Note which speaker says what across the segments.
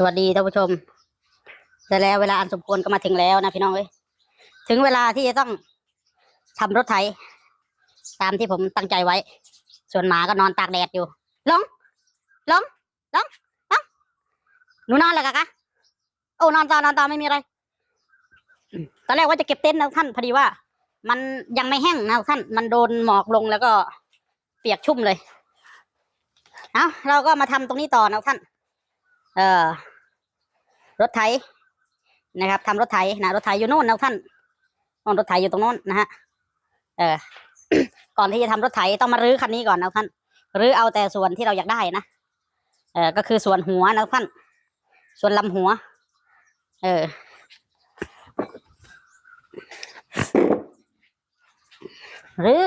Speaker 1: สวัสดีท่านผู้ชมแต่แล้วเวลาอันสมควรก็มาถึงแล้วนะพี่น้องเอ้ยถึงเวลาที่จะต้องทำรถไถตามที่ผมตั้งใจไว้ ส่วนหมาก็นอนตากแดดอยู่ลงลงลงลงหนูนอนแล้วกะกะโอ้นอนต่อนอนต่อไม่มีอะไรตอนแรกว่าจะเก็บเต็นท์นะท่านพอดีว่า มันยังไม่แห้งนะท่าน มันโดนหมอกลงแล้วก็เปียกชุ่มเลย เอาเราก็มาทำตรงนี้ต่อนะท่าน เอ่อ รถไถนะครับทำรถไถนะรถไถอยู่โน่นนะท่านน่นรถไถอยู่ตรงโน้นนะฮะเออก่อนที่จะทำรถไถต้องมารื้อคันนี้ก่อนนะท่านรื้อเอาแต่ส่วนที่เราอยากได้นะเออก็คือส่วนหัวนะท่านส่วนลำหัว เออหรือ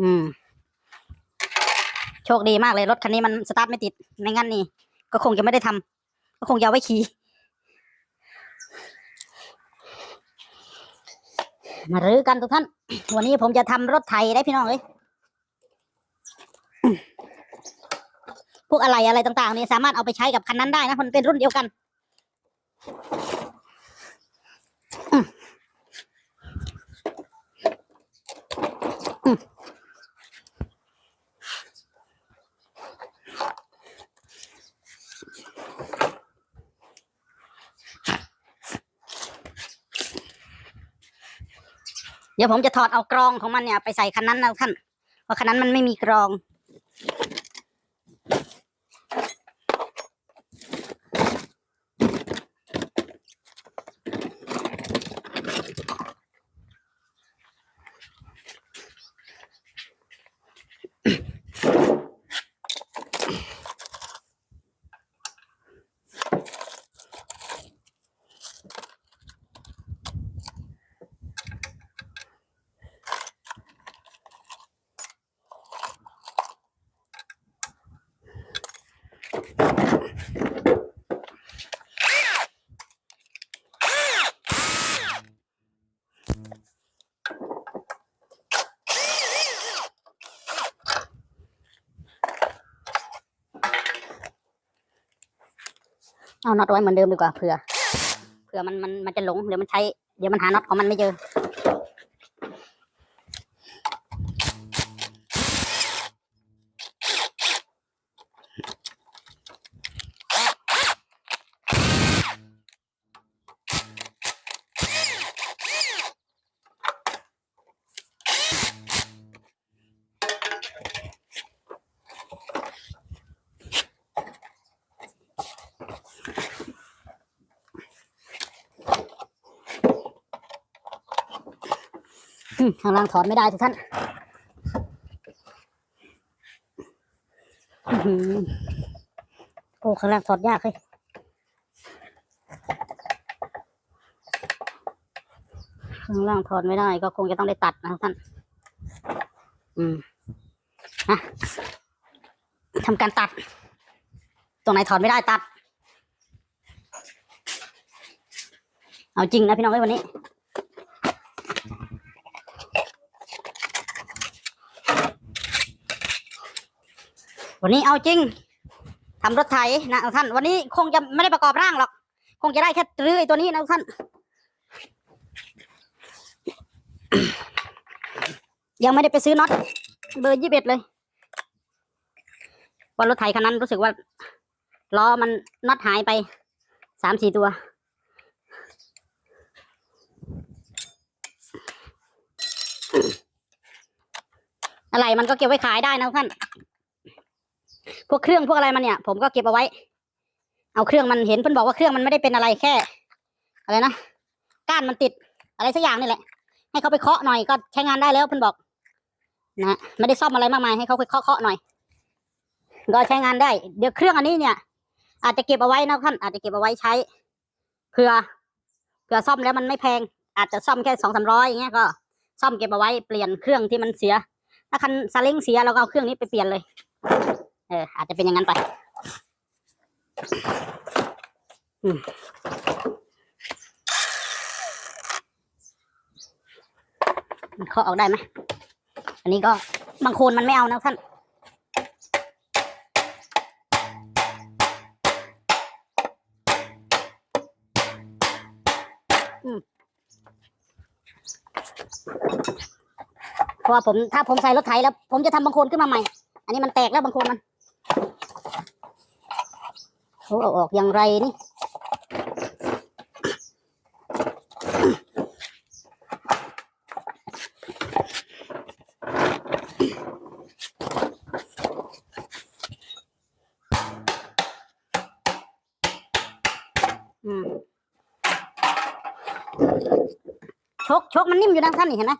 Speaker 1: อืม โชคดีมากเลยรถคันนี้มันสตาร์ทไม่ติด ไม่งั้นนี่ ก็คงจะไม่ได้ทำก็คงจะเอาไว้ขี่ มารื้อกันทุกท่าน วันนี้ผมจะทำรถไถได้พี่น้องเลยพวกอะไรอะไรต่างๆนี่สามารถเอาไปใช้กับคันนั้นได้นะ มันเป็นรุ่นเดียวกัน เดี๋ยวผมจะถอดเอากรองของมันเนี่ยไปใส่คันนั้นนะท่านเพราะคันนั้นมันไม่มีกรอง เอาน็อตไว้เหมือนเดิมดีกว่าเผื่อเผื่อมันมันมันจะหลงเดี๋ยวมันใช้เดี๋ยวมันหาน็อตของมันไม่เจอ ข้างล่างถอดไม่ได้ทุกท่านโอ้ข้างล่างถอดยากเลยข้างล่างถอดไม่ได้ ก็คงจะต้องได้ตัดนะท่าน อืมนะทำการตัด ตรงไหนถอดไม่ได้ตัด เอาจริงนะพี่น้องเอ้ยวันนี้ วันนี้เอาจริงทำรถไถนะท่าน วันนี้คงจะไม่ได้ประกอบร่างหรอก คงจะได้แค่รื้อไอ้ตัวนี้นะท่าน ยังไม่ได้ไปซื้อน็อตเบอร์ยี่สิบเอ็ดเลยวันรถไถคันนั้นรู้สึกว่าล้อมันน็อตหายไปสามสี่ตัว อะไรมันก็เก็บไว้ขายได้นะท่าน พวกเครื่องพวกอะไรมันเนี่ย ผมก็เก็บเอาไว้ เอาเครื่องมันเห็นเพิ่อนบอกว่าเครื่องมันไม่ได้เป็นอะไรแค่ อะไรนะก้านมันติดอะไรสักอย่างนี่แหละ ให้เขาไปเคาะหน่อยก็ใช้งานได้แล้วเพิ่อนบอกนะไม่ได้ซ่อมอะไรมากมายให้เขาไปเคาะเคาะหน่อย ก็ใช้งานได้ เดี๋ยวเครื่องอันนี้เนี่ย อาจจะเก็บเอาไว้นะท่านอาจจะเก็บเอาไว้ใช้เผื่อเผื่อซ่อมแล้วมันไม่แพง อาจจะซ่อมแค่สองสามร้อยอย่างเงี้ยก็ ซ่อมเก็บเอาไว้เปลี่ยนเครื่องที่มันเสีย ถ้าคันซาเล้งเสียเราก็เอาเครื่องนี้ไปเปลี่ยนเลย เอออาจจะเป็นอย่างนั้นไปมันเคาะออกได้ไหมอันนี้ก็บางคนมันไม่เอานะท่านอืมเพราะว่าผมถ้าผมใส่รถไถแล้ว ผมจะทำบางคนขึ้นมาใหม่ อันนี้มันแตกแล้วบางคนมัน เขาเอาออกอย่างไรนี่อืมชกชกมันนิ่มอยู่นะท่านนี่เห็นไหม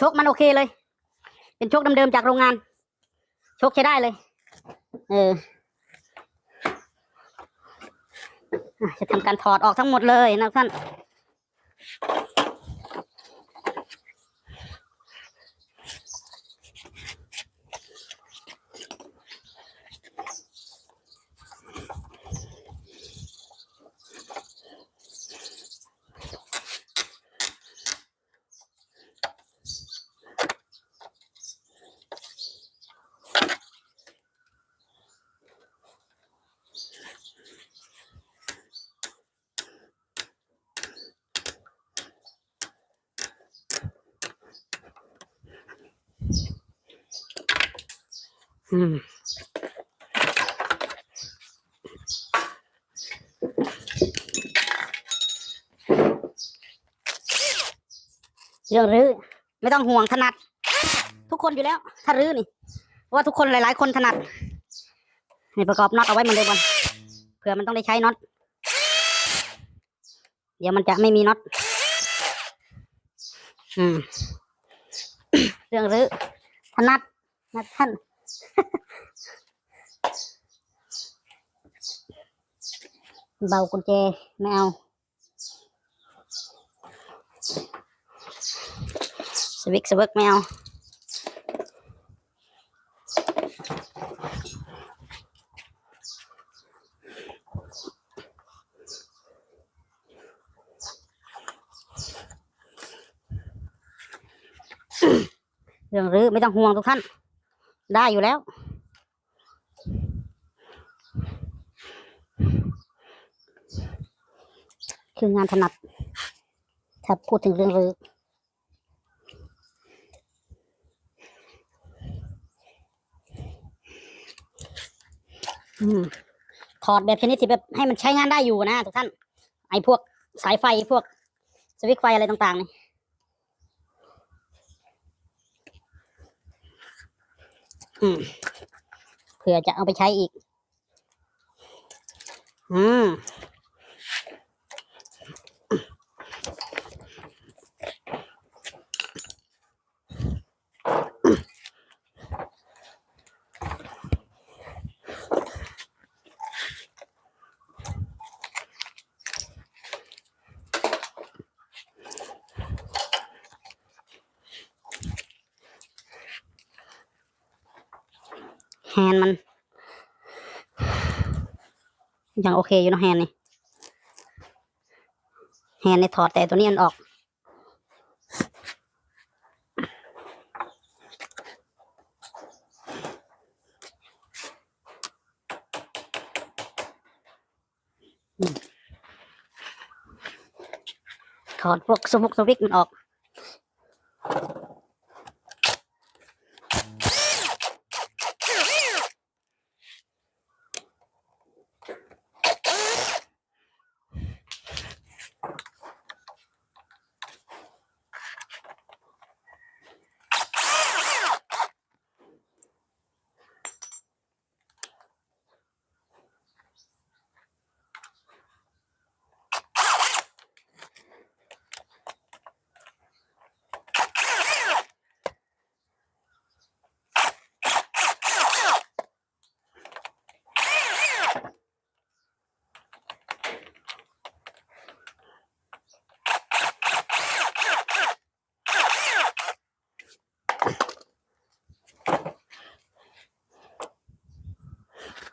Speaker 1: ชกมันโอเคเลย เป็นชกเดิมๆจากโรงงาน ชกใช้ได้เลย เออจะทำการถอดออกทั้งหมดเลยนะท่าน อืมเรื่องรื้อไม่ต้องห่วงถนัด ทุกคนอยู่แล้ว ถ้ารื้อนี่เพราะว่าทุกคนหลายๆ คนถนัดนี่ประกอบน็อตเอาไว้เหมือนเดิมก่อนเผื่อมันต้องได้ใช้น็อตเดี๋ยวมันจะไม่มีน็อตอืมเรื่องรื้อถนัดนะท่าน เบากุญแจไม่เอาสวิกสวิกไม่เอาเรื่องรื้อไม่ต้องห่วงทุกท่าน ได้อยู่แล้ว คืองานถนัด ถ้าพูดถึงเรื่องรื้อถอดแบบชนิดที่แบบให้มันใช้งานได้อยู่นะทุกท่าน ไอ้พวกสายไฟพวกสวิตไฟอะไรต่างๆนี่อืม เผื่อจะเอาไปใช้อีก อืม แฮนด์มัน ยังโอเคอยู่นอะแฮนนี่แฮนนี่ถอดแต่ตัวนี้มันออกถอดพวกสมุกสวิกมันออก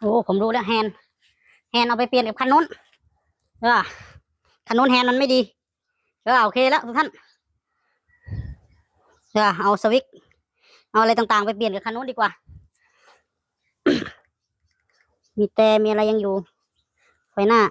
Speaker 1: โอ้ผมรู้แล้วแฮนแฮนเอาไปเปลี่ยนกับคันนู้นเออคันนู้นแฮนมันไม่ดีเออโอเคแล้วทุกท่านเออเอาสวิตช์เอาอะไรต่างๆ ไปเปลี่ยนกับคันนู้นดีกว่า มีแต่มีอะไรยังอยู่ไฟหน้า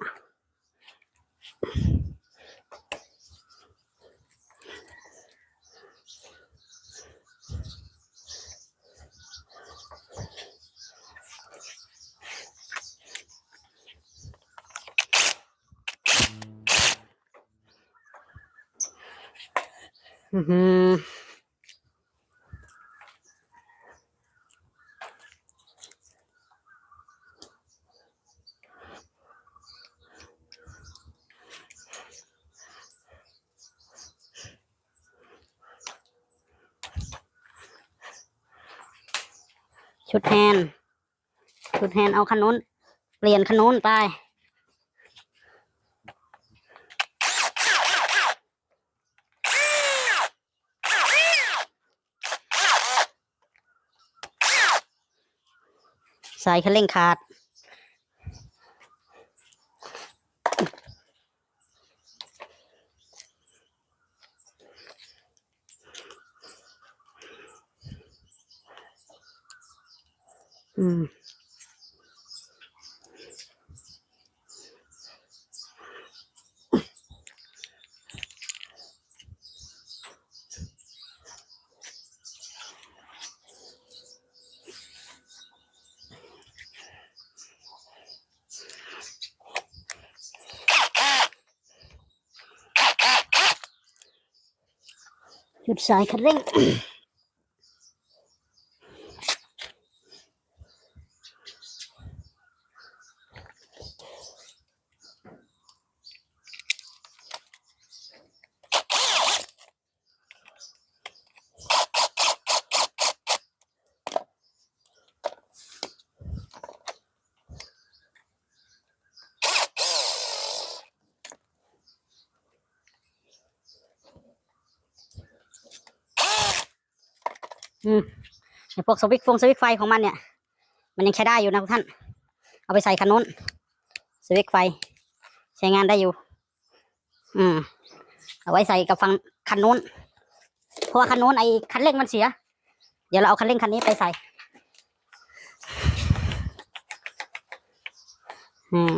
Speaker 1: ชุดแฮนชุดแฮนเอาคันนู้น เปลี่ยนคันนู้นไป สายคันเร่งขาด อืม หยุ อืมพวกสวิตช์ฟงสวิตช์ไฟของมันเนี่ย มันยังใช้ได้อยู่นะทุกท่าน เอาไปใส่คันนู้นสวิตช์ไฟ ใช้งานได้อยู่ อืม เอาไว้ใส่กับฟังคันนู้น เพราะว่าคันนู้นไอ้คันเร่งมันเสีย เดี๋ยวเราเอาคันเร่งคันนี้ไปใส่ อืม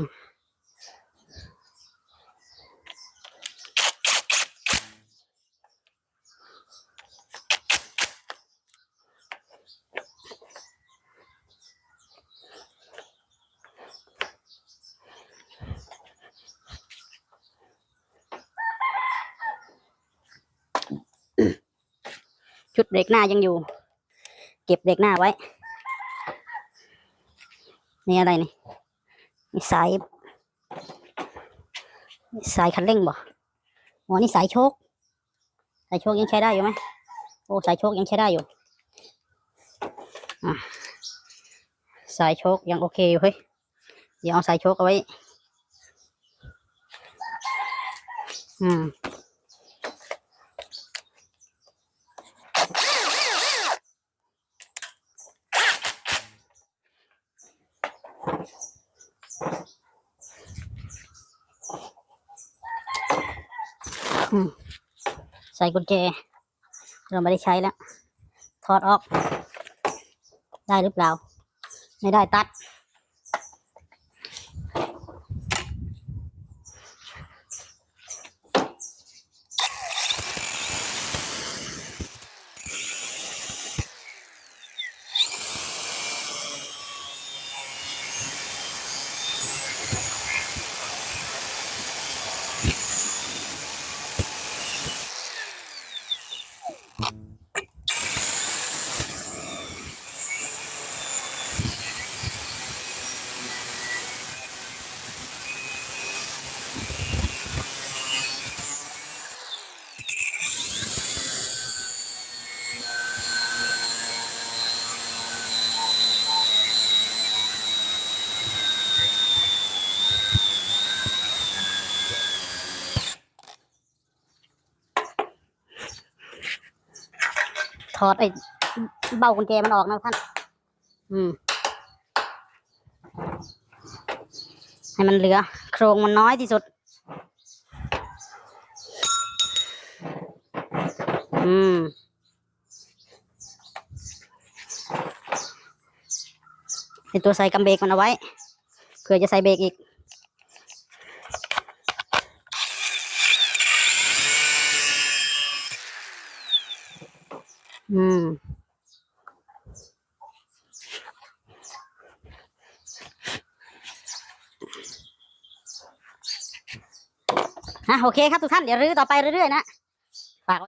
Speaker 1: เบรกหน้ายังอยู่ เก็บเบรกหน้าไว้ นี่อะไรนี่นี่สายสายคันเร่งบ่อ๋อนี่สายโชคสายโชคยังใช้ได้อยู่ไหมโอ้สายโชคยังใช้ได้อยู่อสายโชคยังโอเคอยู่เฮ้ยเดี๋ยวเอาสายโชคเอาไว้ อืม ใส่กุญแจ เราไม่ได้ใช้แล้ว ถอดออก ได้หรือเปล่า ไม่ได้ตัด อดไอ้เบากุญแจมันออกนะท่าน อืม ให้มันเหลือ โครงมันน้อยที่สุด อืมเนตัวใส่กำเบรกมันเอาไว้ เผื่อจะใส่เบรกอีก อืม อะโอเคครับทุกท่าน เดี๋ยวรื้อต่อไปเรื่อยๆนะฝาก